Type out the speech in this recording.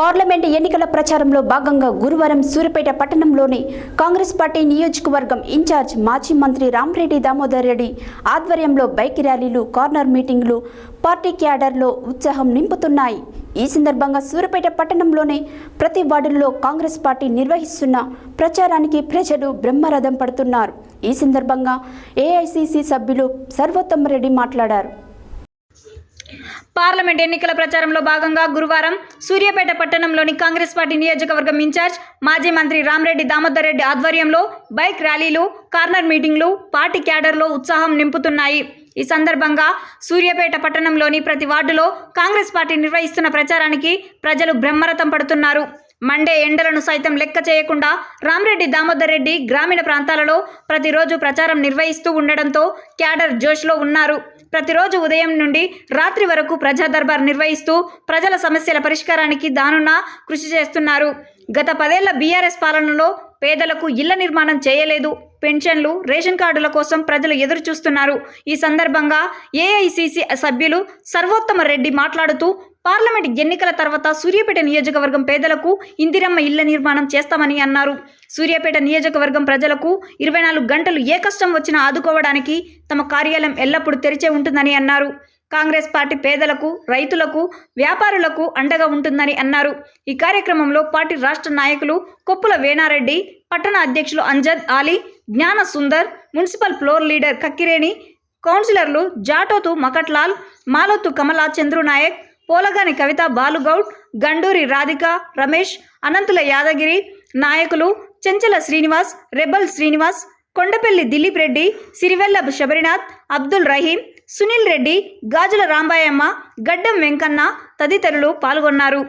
Parliament ఎన్నికల ప్రచారంలో భాగంగా గురువారం సూర్యపేట పట్టణంలోని కాంగ్రెస్ పార్టీ నియోజకవర్గం ఇన్ఛార్జ్ మాజీ మంత్రి రామరెడ్డి దామోదర్ రెడ్డి ఆధ్వర్యంలో బైక్ ర్యాలీలు కార్నర్ మీటింగ్లు పార్టీ క్యాడర్లో ఉత్సాహం నింపుతున్నాయి. ఈ సందర్భంగా సూర్యపేట పట్టణంలోని ప్రతి వార్డుల్లో కాంగ్రెస్ పార్టీ నిర్వహిస్తున్న ప్రచారానికి ప్రజలు బ్రహ్మరథం పడుతున్నారు. ఈ సందర్భంగా ఏఐసిసి సభ్యులు సర్వోత్తమ రెడ్డి మాట్లాడారు. పార్లమెంట్ ఎన్నికల ప్రచారంలో భాగంగా గురువారం సూర్యాపేట పట్టణంలోని కాంగ్రెస్ పార్టీ నియోజకవర్గం ఇన్ఛార్జ్ మాజీ మంత్రి రామరెడ్డి దామోదర్ రెడ్డి ఆధ్వర్యంలో బైక్ ర్యాలీలు కార్నర్ మీటింగ్లు పార్టీ క్యాడర్లో ఉత్సాహం నింపుతున్నాయి. ఈ సందర్భంగా సూర్యాపేట పట్టణంలోని ప్రతి వార్డులో కాంగ్రెస్ పార్టీ నిర్వహిస్తున్న ప్రచారానికి ప్రజలు బ్రహ్మరథం పడుతున్నారు. మండే ఎండలను సైతం లెక్క చేయకుండా రామరెడ్డి దామోదర్ రెడ్డి గ్రామీణ ప్రాంతాలలో ప్రతిరోజు ప్రచారం నిర్వహిస్తూ ఉండడంతో క్యాడర్ జోష్లో ఉన్నారు. ప్రతిరోజు ఉదయం నుండి రాత్రి వరకు ప్రజా దర్బార్ నిర్వహిస్తూ ప్రజల సమస్యల పరిష్కారానికి దానున్న కృషి చేస్తున్నారు. గత పదేళ్ళ బీఆర్ఎస్ పాలనలో పేదలకు ఇళ్ళ నిర్మాణం చేయలేదు. పెన్షన్లు రేషన్ కార్డుల కోసం ప్రజలు ఎదురు చూస్తున్నారు ఈ సందర్భంగా ఏఐసిసి సభ్యులు సర్వోత్తమ రెడ్డి మాట్లాడుతూ పార్లమెంట్ ఎన్నికల తర్వాత సూర్యాపేట నియోజకవర్గం పేదలకు ఇందిరమ్మ ఇళ్ళ నిర్మాణం చేస్తామని అన్నారు. సూర్యాపేట నియోజకవర్గం ప్రజలకు ఇరవై నాలుగు గంటలు ఏ కష్టం వచ్చినా ఆదుకోవడానికి తమ కార్యాలయం ఎల్లప్పుడూ తెరిచే ఉంటుందని అన్నారు. కాంగ్రెస్ పార్టీ పేదలకు రైతులకు వ్యాపారులకు అండగా ఉంటుందని అన్నారు. ఈ కార్యక్రమంలో పార్టీ రాష్ట్ర నాయకులు కొప్పుల వేణారెడ్డి పట్టణ అధ్యక్షులు Anjad Ali Gnana Sundar municipal floor leader Kakkireni కౌన్సిలర్లు జాటోతు మకట్లాల్ మాలోతు కమలా చంద్రు నాయక్ పోలగాని కవిత బాలుగౌడ్ గండూరి రాధిక రమేష్ అనంతుల యాదగిరి నాయకులు చెంచల శ్రీనివాస్ రెబల్ శ్రీనివాస్ కొండపల్లి దిలీప్ రెడ్డి సిరివెల్ల శబరినాథ్ అబ్దుల్ రహీం సునీల్ రెడ్డి గాజుల రాంబాయమ్మ గడ్డం వెంకన్న తదితరులు పాల్గొన్నారు.